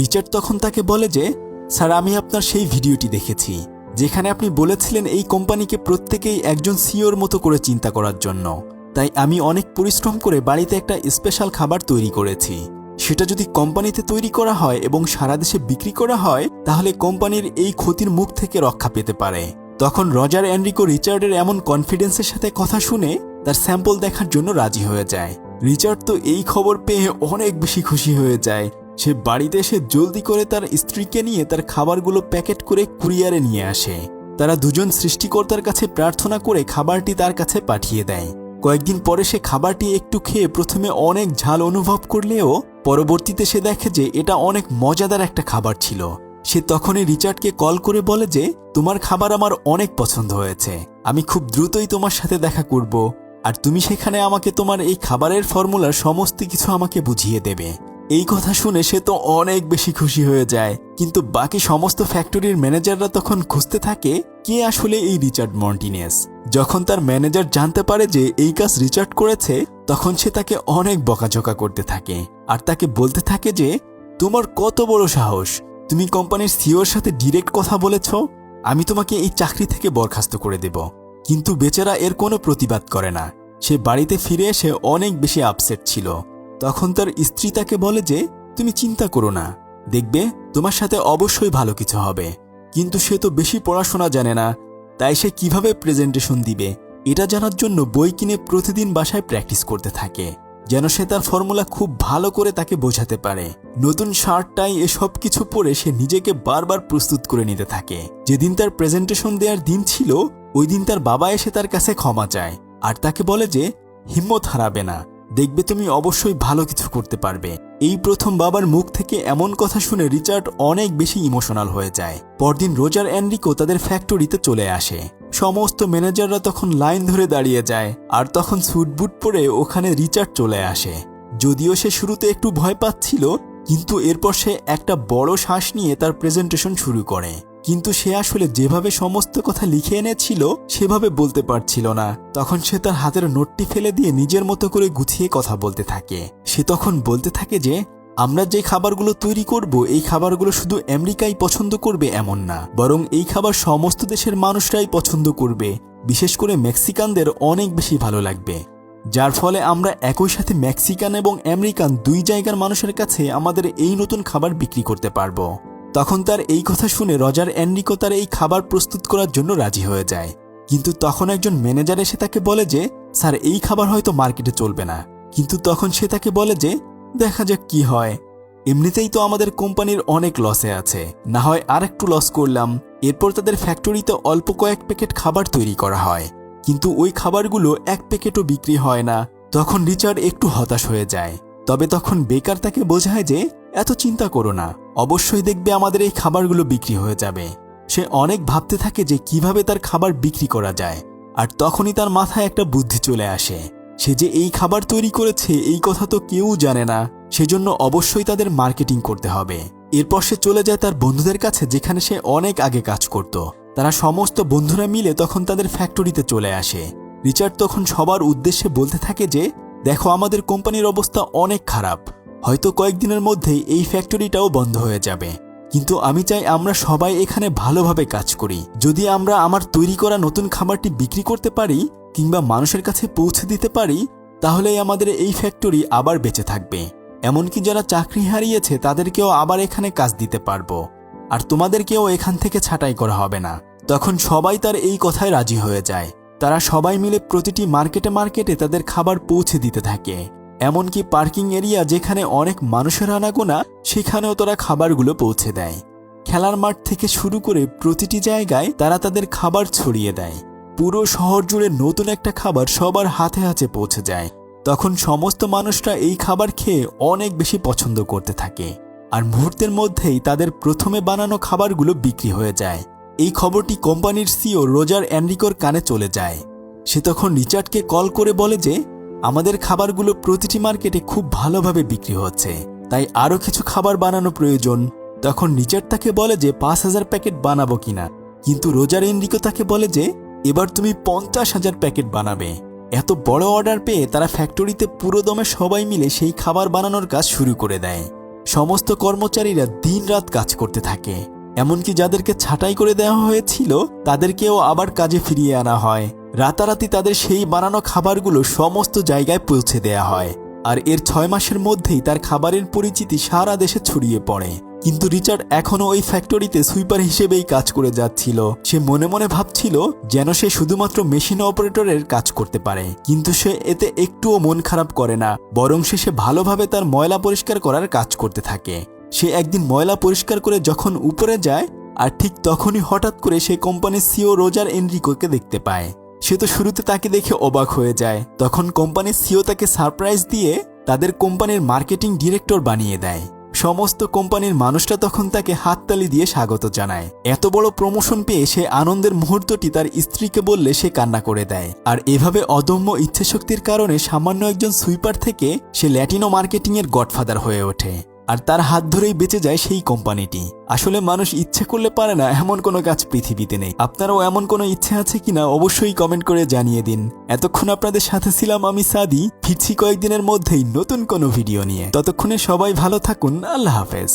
Richard তখন তাকে বলে যে, স্যার, আমি আপনার সেই ভিডিওটি দেখেছি, যেখানে আপনি বলেছিলেন এই কোম্পানিকে প্রত্যেকেই একজন সিওর মতো করে চিন্তা করার জন্য। তাই আমি অনেক পরিশ্রম করে বাড়িতে একটা স্পেশাল খাবার তৈরি করেছি। সেটা যদি কোম্পানিতে তৈরি করা হয় এবং সারা দেশে বিক্রি করা হয়, তাহলে কোম্পানির এই ক্ষতির মুখ থেকে রক্ষা পেতে পারে। তখন রজার অ্যান্ড্রিকো রিচার্ডের এমন কনফিডেন্সের সাথে কথা শুনে তার স্যাম্পল দেখার জন্য রাজি হয়ে যায়। রিচার্ড তো এই খবর পেয়ে অনেক বেশি খুশি হয়ে যায়। সে বাড়িতে এসে জলদি করে তার স্ত্রীকে নিয়ে তার খাবারগুলো প্যাকেট করে কুরিয়ারে নিয়ে আসে। তারা দুজন সৃষ্টিকর্তার কাছে প্রার্থনা করে খাবারটি তার কাছে পাঠিয়ে দেয়। কয়েকদিন পরে সে খাবারটি একটু খেয়ে প্রথমে অনেক ঝাল অনুভব করলেও পরবর্তীতে সে দেখে যে এটা অনেক মজাদার একটা খাবার ছিল। সে তখনই রিচার্ডকে কল করে বলে যে, তোমার খাবার আমার অনেক পছন্দ হয়েছে। আমি খুব দ্রুতই তোমার সাথে দেখা করব। আর তুমি সেখানে আমাকে তোমার এই খাবারের ফর্মুলার সমস্ত কিছু আমাকে বুঝিয়ে দেবে। এই কথা শুনে সে তো অনেক বেশি খুশি হয়ে যায়। কিন্তু বাকি সমস্ত ফ্যাক্টরির ম্যানেজাররা তখন খুঁজতে থাকে, কে আসলে এই রিচার্ড মন্টিনেস যখন তার ম্যানেজার জানতে পারে যে এই কাজ রিচার্ড করেছে, তখন সে তাকে অনেক বকাঝকা করতে থাকে। আর তাকে বলতে থাকে যে, তোমার কত বড় সাহস! তুমি কোম্পানির সিওর সাথে ডিরেক্ট কথা বলেছ। আমি তোমাকে এই চাকরি থেকে বরখাস্ত করে দেব। কিন্তু বেচারা এর কোনো প্রতিবাদ করে না। সে বাড়িতে ফিরে এসে অনেক বেশি আপসেট ছিল। তখন তার স্ত্রী তাকে বলে যে, তুমি চিন্তা করো না। দেখবে, তোমার সাথে অবশ্যই ভালো কিছু হবে। কিন্তু সে তো বেশি পড়াশোনা জানে না। তাই সে কীভাবে প্রেজেন্টেশন দিবে? এটা জানার জন্য বই কিনে প্রতিদিন বাসায় প্র্যাকটিস করতে থাকে। যেন সে তার ফর্মুলা খুব ভালো করে তাকে বোঝাতে পারে। নতুন শার্টটাই এসব কিছু পরে সে নিজেকে বারবার প্রস্তুত করে নিতে থাকে। যেদিন তার প্রেজেন্টেশন দেওয়ার দিন ছিল, ওই দিন তার বাবা এসে তার কাছে ক্ষমা চায়। আর তাকে বলে যে, হিম্মত হারাবে না। দেখবে তুমি অবশ্যই ভালো কিছু করতে পারবে। এই প্রথম বাবার মুখ থেকে এমন কথা শুনে রিচার্ড অনেক বেশি ইমোশনাল হয়ে যায়। পরদিন রোজার অ্যান্ড্রিকো তাদের ফ্যাক্টরিতে চলে আসে। সমস্ত ম্যানেজাররা তখন লাইন ধরে দাঁড়িয়ে যায় আর তখন স্যুটবুট পরে ওখানে রিচার্ড চলে আসে। যদিও সে শুরুতে একটু ভয় পাচ্ছিল, কিন্তু এরপর সে একটা বড় শ্বাস নিয়ে তার প্রেজেন্টেশন শুরু করে। কিন্তু সে আসলে যেভাবে সমস্ত কথা লিখে এনেছিল, সেভাবে বলতে পারছিল না। তখন সে তার হাতের নোটটি ফেলে দিয়ে নিজের মতো করে গুছিয়ে কথা বলতে থাকে। সে তখন বলতে থাকে যে, আমরা যে খাবারগুলো তৈরি করব, এই খাবারগুলো শুধু আমেরিকাই পছন্দ করবে এমন না। বরং এই খাবার সমস্ত দেশের মানুষরাই পছন্দ করবে। বিশেষ করে মেক্সিকানদের অনেক বেশি ভালো লাগবে। যার ফলে আমরা একই সাথে মেক্সিকান এবং আমেরিকান দুই জায়গার মানুষের কাছে আমাদের এই নতুন খাবার বিক্রি করতে পারব। তখন তার এই কথা শুনে রজার অ্যান্ডিকো তার এই খাবার প্রস্তুত করার জন্য রাজি হয়ে যায়। কিন্তু তখন একজন ম্যানেজার এসে তাকে বলে যে, স্যার, এই খাবার হয়তো মার্কেটে চলবে না। কিন্তু তখন সে তাকে বলে যে, দেখা যাক কি হয়। এমনিতেই তো আমাদের কোম্পানির অনেক লসে আছে। না হয় আর একটু লস করলাম। এরপর তাদের ফ্যাক্টরিতে অল্প কয়েক প্যাকেট খাবার তৈরি করা হয়। কিন্তু ওই খাবারগুলো এক প্যাকেটও বিক্রি হয় না। তখন রিচার্ড একটু হতাশ হয়ে যায়। তবে তখন বেকার তাকে বোঝায় যে এত চিন্তা করো না, অবশ্যই দেখবে আমাদের এই খাবারগুলো বিক্রি হয়ে যাবে। সে অনেক ভাবতে থাকে যে কীভাবে তার খাবার বিক্রি করা যায়, আর তখনই তার মাথায় একটা বুদ্ধি চলে আসে। সে যে এই খাবার তৈরি করেছে, এই কথা তো কেউ জানে না, সেজন্য অবশ্যই তাদের মার্কেটিং করতে হবে। এরপর সে চলে যায় তার বন্ধুদের কাছে, যেখানে সে অনেক আগে কাজ করত। তারা সমস্ত বন্ধুরা মিলে তখন তাদের ফ্যাক্টরিতে চলে আসে। রিচার্ড তখন সবার উদ্দেশ্যে বলতে থাকে যে, দেখো, আমাদের কোম্পানির অবস্থা অনেক খারাপ। হয়তো কয়েকদিনের মধ্যেই এই ফ্যাক্টরিটাও বন্ধ হয়ে যাবে। কিন্তু আমি চাই আমরা সবাই এখানে ভালোভাবে কাজ করি। যদি আমরা আমার তৈরি করা নতুন খাবারটি বিক্রি করতে পারি কিংবা মানুষের কাছে পৌঁছে দিতে পারি, তাহলেই আমাদের এই ফ্যাক্টরি আবার বেঁচে থাকবে। এমনকি যারা চাকরি হারিয়েছে, তাদেরকেও আবার এখানে কাজ দিতে পারব। আর তোমাদেরকেও এখান থেকে ছাঁটাই করা হবে না। তখন সবাই তার এই কথায় রাজি হয়ে যায়। তারা সবাই মিলে প্রতিটি মার্কেটে মার্কেটে তাদের খাবার পৌঁছে দিতে থাকে। এমনকি পার্কিং এরিয়া যেখানে অনেক মানুষের আনাগোনা সেখানেও তারা খাবারগুলো পৌঁছে দেয়। খেলার মাঠ থেকে শুরু করে প্রতিটি জায়গায় তারা তাদের খাবার ছড়িয়ে দেয়। পুরো শহর জুড়ে নতুন একটা খাবার সবার হাতে হাতে পৌঁছে যায়। তখন সমস্ত মানুষরা এই খাবার খেয়ে অনেক বেশি পছন্দ করতে থাকে। আর মুহূর্তের মধ্যেই তাদের প্রথমে বানানো খাবারগুলো বিক্রি হয়ে যায়। এই খবরটি কোম্পানির সিও রোজার অ্যান্ড্রিকোর কানে চলে যায়। সে তখন রিচার্ডকে কল করে বলে যে আমাদের খাবারগুলো প্রতিটি মার্কেটে খুব ভালোভাবে বিক্রি হচ্ছে। তাই আরও কিছু খাবার বানানো প্রয়োজন। তখন রিচার্ড তাকে বলে যে পাঁচ হাজার প্যাকেট বানাবো কিনা। কিন্তু রোজার এন্ড্রিকো তাকে বলে যে, এবার তুমি পঞ্চাশ হাজার প্যাকেট বানাবে। এত বড় অর্ডার পেয়ে তারা ফ্যাক্টরিতে পুরো দমে সবাই মিলে সেই খাবার বানানোর কাজ শুরু করে দেয়। সমস্ত কর্মচারীরা দিনরাত কাজ করতে থাকে। এমনকি যাদেরকে ছাঁটাই করে দেওয়া হয়েছিল, তাদেরকেও আবার কাজে ফিরিয়ে আনা হয়। রাতারাতি তাদের সেই বানানো খাবারগুলো সমস্ত জায়গায় পৌঁছে দেয়া হয়। আর এর ছয় মাসের মধ্যেই তার খাবারের পরিচিতি সারা দেশে ছড়িয়ে পড়ে। কিন্তু রিচার্ড এখনও ওই ফ্যাক্টরিতে সুইপার হিসেবেই কাজ করে যাচ্ছিল। সে মনে মনে ভাবছিল যেন সে শুধুমাত্র মেশিন অপারেটরের কাজ করতে পারে। কিন্তু সে এতে একটুও মন খারাপ করে না, বরং সে সে ভালোভাবে তার ময়লা পরিষ্কার করার কাজ করতে থাকে। সে একদিন ময়লা পরিষ্কার করে যখন উপরে যায়, আর ঠিক তখনই হঠাৎ করে সে কোম্পানির সিও রোজার এনরিকোকে দেখতে পায়। সে তো শুরুতে তাকে দেখে অবাক হয়ে যায়। তখন কোম্পানির সিও তাকে সারপ্রাইজ দিয়ে তাদের কোম্পানির মার্কেটিং ডিরেক্টর বানিয়ে দেয়। সমস্ত কোম্পানির মানুষরা তখন তাকে হাততালি দিয়ে স্বাগত জানায়। এত বড় প্রমোশন পেয়ে সে আনন্দের মুহূর্তটি তার স্ত্রীকে বললে সে কান্না করে দেয়। আর এভাবে অদম্য ইচ্ছাশক্তির কারণে সামান্য একজন সুইপার থেকে সে ল্যাটিনো মার্কেটিংয়ের গডফাদার হয়ে ওঠে। আর তার হাত ধরেই বেঁচে যায় সেই কোম্পানিটি। আসলে মানুষ ইচ্ছে করলে পারে না এমন কোনো কাজ পৃথিবীতে নেই। আপনারাও এমন কোনো ইচ্ছে আছে কিনা অবশ্যই কমেন্ট করে জানিয়ে দিন। এতক্ষণ আপনাদের সাথে ছিলাম আমি সাদি। ফিরছি কয়েকদিনের মধ্যেই নতুন কোনো ভিডিও নিয়ে। ততক্ষণে সবাই ভালো থাকুন। আল্লাহ হাফেজ।